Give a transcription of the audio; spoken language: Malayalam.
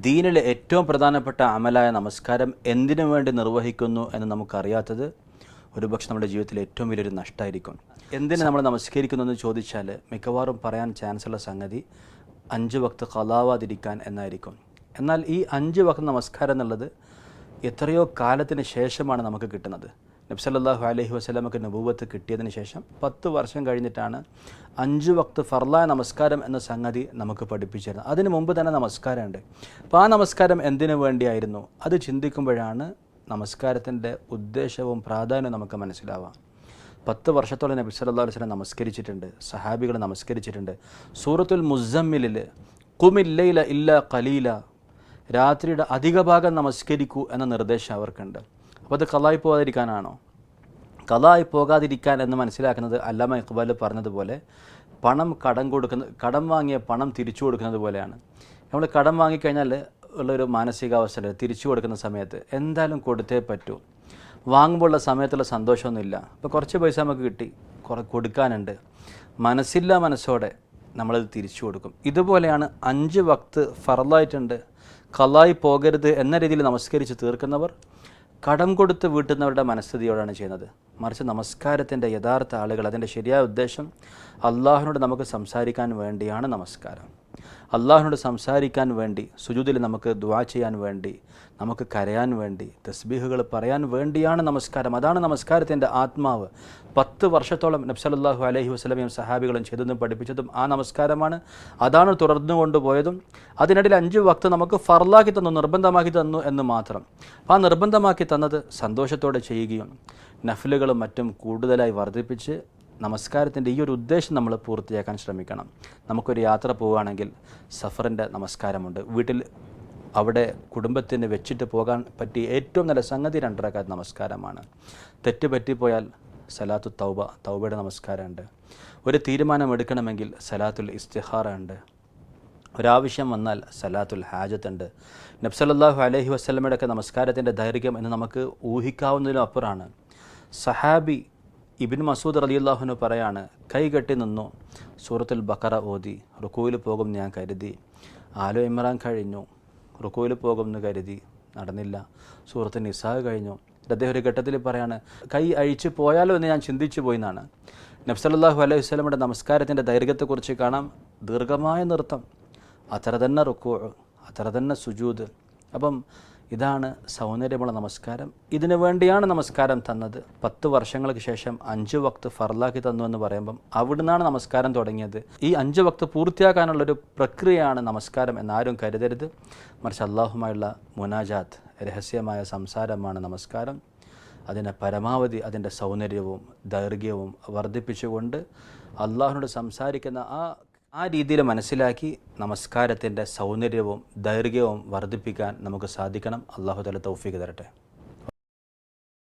ദീനിലെ ഏറ്റവും പ്രധാനപ്പെട്ട അമലായ നമസ്കാരം എന്തിനു വേണ്ടി നിർവഹിക്കുന്നു എന്ന് നമുക്കറിയാത്തത് ഒരുപക്ഷെ നമ്മുടെ ജീവിതത്തിൽ ഏറ്റവും വലിയൊരു നഷ്ടമായിരിക്കും. എന്തിനു നമ്മൾ നമസ്കരിക്കുന്നു എന്ന് ചോദിച്ചാൽ മിക്കവാറും പറയാൻ ചാൻസുള്ള സംഗതി അഞ്ച് വക്ത് കലാവാതിരിക്കാൻ എന്നായിരിക്കും. എന്നാൽ ഈ അഞ്ച് വക്ത് നമസ്കാരം എന്നുള്ളത് എത്രയോ കാലത്തിന് ശേഷമാണ് നമുക്ക് കിട്ടുന്നത്. നബ്സല്ലാഹു അലഹി വസ്ലമക്ക് നബൂവത്ത് കിട്ടിയതിന് ശേഷം പത്ത് വർഷം കഴിഞ്ഞിട്ടാണ് അഞ്ച് വക്ത് ഫർലായ നമസ്കാരം എന്ന സംഗതി നമുക്ക് പഠിപ്പിച്ചിരുന്നത്. അതിന് മുമ്പ് തന്നെ നമസ്കാരമുണ്ട്. അപ്പോൾ ആ നമസ്കാരം എന്തിനു വേണ്ടിയായിരുന്നു? അത് ചിന്തിക്കുമ്പോഴാണ് നമസ്കാരത്തിന്റെ ഉദ്ദേശവും പ്രാധാന്യവും നമുക്ക് മനസ്സിലാവാം. പത്ത് വർഷത്തോളം നബി സല്ലാ അലൈഹി വസല്ലം നമസ്കരിച്ചിട്ടുണ്ട്. സഹാബികൾ നമസ്കരിച്ചിട്ടുണ്ട്. സൂറത്തുൽ മുസമ്മിലിൽ കുമില്ലയില ഇല്ല കലീല രാത്രിയുടെ അധിക ഭാഗം നമസ്കരിക്കൂ എന്ന നിർദ്ദേശം അവർക്കുണ്ട്. അപ്പോൾ അത് കലായി പോകാതിരിക്കാനാണോ? കലായി പോകാതിരിക്കാൻ എന്ന് മനസ്സിലാക്കുന്നത് അല്ലാമ ഇക്ബാൽ പറഞ്ഞതുപോലെ പണം കടം കൊടുക്കുന്ന കടം വാങ്ങിയ പണം തിരിച്ചു കൊടുക്കുന്നത് പോലെയാണ്. നമ്മൾ കടം വാങ്ങിക്കഴിഞ്ഞാൽ ഉള്ളൊരു മാനസികാവസ്ഥ തിരിച്ചു കൊടുക്കുന്ന സമയത്ത് എന്തായാലും കൊടുത്തേ പറ്റൂ. വാങ്ങുമ്പോഴുള്ള സമയത്തുള്ള സന്തോഷമൊന്നുമില്ല. അപ്പോൾ കുറച്ച് പൈസ നമുക്ക് കിട്ടി. കുറേ കൊടുക്കാനുണ്ട്. മനസ്സില്ല മനസ്സോടെ നമ്മളത് തിരിച്ചു കൊടുക്കും. ഇതുപോലെയാണ് അഞ്ച് വക്ത് ഫറലായിട്ടുണ്ട് കലായി പോകരുത് എന്ന രീതിയിൽ നമസ്കരിച്ച് തീർക്കുന്നവർ. കടം കൊടുത്ത് വീട്ടുന്നവരുടെ മനസ്ഥിതിയോടാണ് ചെയ്യുന്നത്. മറിച്ച് നമസ്കാരത്തിന്റെ യഥാർത്ഥ ആളുകൾ അതിന്റെ ശരിയായ ഉദ്ദേശം അള്ളാഹുനോട് നമുക്ക് സംസാരിക്കാൻ വേണ്ടിയാണ് നമസ്കാരം. അള്ളാഹുനോട് സംസാരിക്കാൻ വേണ്ടി സുജുദിൽ നമുക്ക് ദ്വാ ചെയ്യാൻ വേണ്ടി നമുക്ക് കരയാൻ വേണ്ടി തസ്ബീഹുകൾ പറയാൻ വേണ്ടിയാണ് നമസ്കാരം. അതാണ് നമസ്കാരത്തിന്റെ ആത്മാവ്. പത്ത് വർഷത്തോളം നബ്സലല്ലാഹു അലഹി വസ്ലമയും സഹാബികളും ചെയ്തതും പഠിപ്പിച്ചതും ആ നമസ്കാരമാണ്. അതാണ് തുടർന്നു കൊണ്ടുപോയതും അതിനിടയിൽ അഞ്ച് വക്ത് നമുക്ക് ഫർലാക്കി തന്നു നിർബന്ധമാക്കി തന്നു എന്ന് മാത്രം. ആ നിർബന്ധമാക്കി തന്നത് സന്തോഷത്തോടെ ചെയ്യുകയും നഫലുകളും മറ്റും കൂടുതലായി വർദ്ധിപ്പിച്ച് നമസ്കാരത്തിന്റെ ഈ ഒരു ഉദ്ദേശം നമ്മൾ പൂർത്തിയാക്കാൻ ശ്രമിക്കണം. നമുക്കൊരു യാത്ര പോവുകയാണെങ്കിൽ സഫറിന്റെ നമസ്കാരമുണ്ട്. വീട്ടിൽ അവിടെ കുടുംബത്തിന് വെച്ചിട്ട് പോകാൻ പറ്റിയ ഏറ്റവും നല്ല സംഗതി രണ്ടരക്കാത്ത നമസ്കാരമാണ്. തെറ്റ് പറ്റിപ്പോയാൽ സലാത്തു തൗബ തൗബയുടെ നമസ്കാരമുണ്ട്. ഒരു തീരുമാനം എടുക്കണമെങ്കിൽ സലാത്തുൽ ഇസ്തിഹാറ ഉണ്ട് ഒരാവശ്യം വന്നാൽ സലാത്തുൽ ഹാജത്ത് ഉണ്ട് നബ്സലല്ലാഹു അലഹി വസ്ലമയുടെ ഒക്കെ നമസ്കാരത്തിന്റെ ദൈർഘ്യം എന്ന് നമുക്ക് ഊഹിക്കാവുന്നതിലും അപ്പുറമാണ്. സഹാബി ഇബിൻ മസൂദ് അലിയുല്ലാഹുന് പറയാണ് കൈകെട്ടി നിന്നു സൂറത്തുൽ ബക്കറ ഓതി റുക്കുവിൽ പോകും ഞാൻ കരുതി. ആലോ ഇമ്രാൻ കഴിഞ്ഞു റുക്കുവിൽ പോകും എന്ന് കരുതി. നടന്നില്ല. സൂറത്ത് നിസാഹ് കഴിഞ്ഞു. അദ്ദേഹം ഒരു ഘട്ടത്തിൽ പറയാണ് കൈ അഴിച്ചു പോയാലോ എന്ന് ഞാൻ ചിന്തിച്ചു പോയി എന്നാണ്. നബ്സലല്ലാഹു അലൈഹി വസ്ലമിന്റെ നമസ്കാരത്തിന്റെ ദൈർഘ്യത്തെക്കുറിച്ച് കാണാം. ദീർഘമായ നൃത്തം. അത്ര തന്നെ റുക്കു അത്ര തന്നെ സുജൂദ്. അപ്പം ഇതാണ് സൗന്ദര്യമുള്ള നമസ്കാരം. ഇതിനു വേണ്ടിയാണ് നമസ്കാരം തന്നത്. പത്ത് വർഷങ്ങൾക്ക് ശേഷം അഞ്ച് വക്ത് ഫർലാക്കി തന്നു എന്ന് പറയുമ്പം അവിടുന്നാണ് നമസ്കാരം തുടങ്ങിയത്. ഈ അഞ്ച് വക്ത് പൂർത്തിയാക്കാനുള്ളൊരു പ്രക്രിയയാണ് നമസ്കാരം എന്നാരും കരുതരുത്. മറിച്ച് അള്ളാഹുമായുള്ള മുനാജാത്ത് രഹസ്യമായ സംസാരമാണ് നമസ്കാരം. അതിനെ പരമാവധി അതിന്റെ സൗന്ദര്യവും ദൈർഘ്യവും വർദ്ധിപ്പിച്ചുകൊണ്ട് അള്ളാഹുനോട് സംസാരിക്കുന്ന ആ ആ രീതിയിൽ മനസ്സിലാക്കി നമസ്കാരത്തിന്റെ സൗന്ദര്യവും ദൈർഘ്യവും വർദ്ധിപ്പിക്കാൻ നമുക്ക് സാധിക്കണം. അള്ളാഹു തല തൗഫീക്ക് തരട്ടെ.